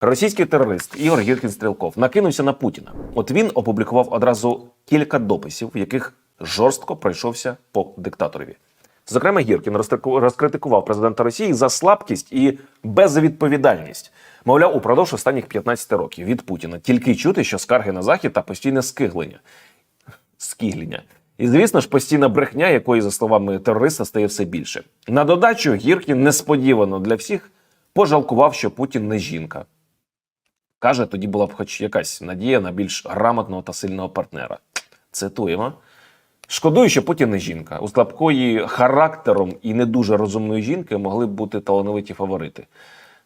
Російський терорист Ігор Гіркін Стрілков накинувся на Путіна. От він опублікував одразу кілька дописів, в яких жорстко пройшовся по диктаторові. Зокрема, Гіркін розкритикував президента Росії за слабкість і безвідповідальність. Мовляв, упродовж останніх 15 років від Путіна тільки чути, що скарги на захід та постійне скиглення. Скіглення. І звісно ж, постійна брехня, якої, за словами терориста, стає все більше. На додачу Гіркін несподівано для всіх пожалкував, що Путін не жінка. Каже, тоді була б хоч якась надія на більш грамотного та сильного партнера. Цитуємо. Шкодую, що Путін не жінка. У слабкої характером і не дуже розумної жінки могли б бути талановиті фаворити.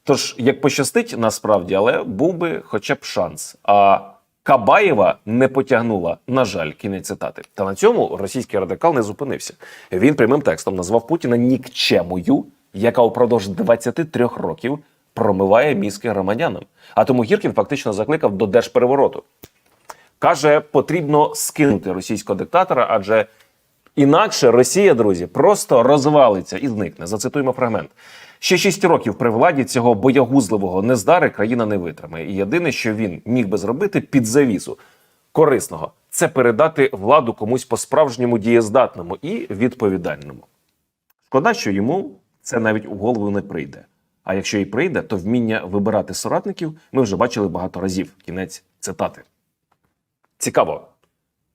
Тож, як пощастить, насправді, але був би хоча б шанс. А Кабаєва не потягнула, на жаль, кінець цитати. Та на цьому російський радикал не зупинився. Він прямим текстом назвав Путіна нікчемою, яка упродовж 23 років промиває мізки громадянам. А тому Гіркін фактично закликав до держперевороту. Каже, потрібно скинути російського диктатора, адже інакше Росія, друзі, просто розвалиться і зникне. Зацитуємо фрагмент. Ще шість років при владі цього боягузливого нездари країна не витримає. І єдине, що він міг би зробити під завісу корисного, це передати владу комусь по-справжньому дієздатному і відповідальному. Шкода, що йому це навіть у голову не прийде. А якщо і прийде, то вміння вибирати соратників ми вже бачили багато разів. Кінець цитати. Цікаво,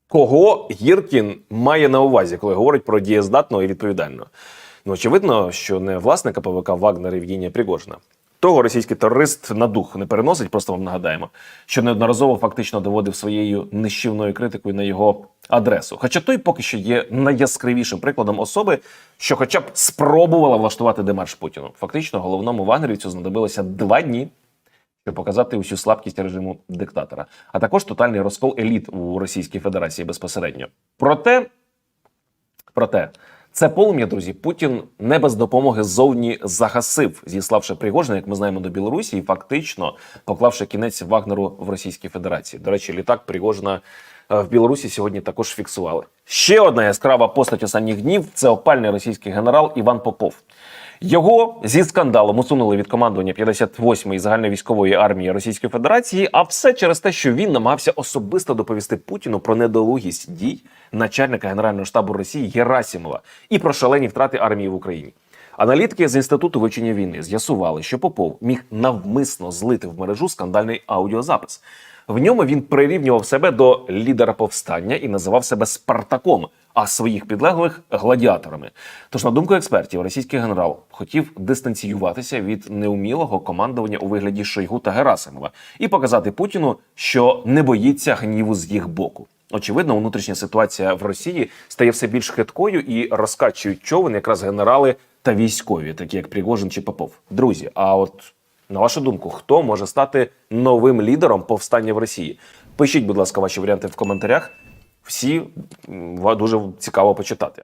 кого Гіркін має на увазі, коли говорить про дієздатного і відповідального. Ну, очевидно, що не власника ПВК Вагнера Євгенія Пригожина. Того російський терорист на дух не переносить, просто вам нагадаємо, що неодноразово фактично доводив своєю нищівною критикою на його адресу. Хоча той поки що є найяскравішим прикладом особи, що хоча б спробувала влаштувати демарш Путіну. Фактично, головному вагнерівцю знадобилося два дні, щоб показати усю слабкість режиму диктатора, а також тотальний розкол еліт у Російській Федерації безпосередньо. Проте, проте, це полум'я, друзі, Путін не без допомоги ззовні загасив, зіславши Пригожина, як ми знаємо, до Білорусі, і фактично поклавши кінець Вагнеру в Російській Федерації. До речі, літак Пригожина е, в Білорусі сьогодні також фіксували. Ще одна яскрава постать останніх днів це опальний російський генерал Іван Попов. Його зі скандалом усунули від командування 58-ї загальновійськової армії Російської Федерації, а все через те, що він намагався особисто доповісти Путіну про недолугість дій начальника генерального штабу Росії Герасімова і про шалені втрати армії в Україні. Аналітики з інституту вивчення війни з'ясували, що Попов міг навмисно злити в мережу скандальний аудіозапис. В ньому він прирівнював себе до лідера повстання і називав себе Спартаком, а своїх підлеглих гладіаторами. Тож, на думку експертів, російський генерал хотів дистанціюватися від неумілого командування у вигляді Шойгу та Герасимова і показати Путіну, що не боїться гніву з їх боку. Очевидно, внутрішня ситуація в Росії стає все більш хиткою і розкачують човен якраз генерали та військові, такі як Пригожин чи Попов. Друзі, а от на вашу думку, хто може стати новим лідером повстання в Росії? Пишіть, будь ласка, ваші варіанти в коментарях. Всі дуже цікаво почитати.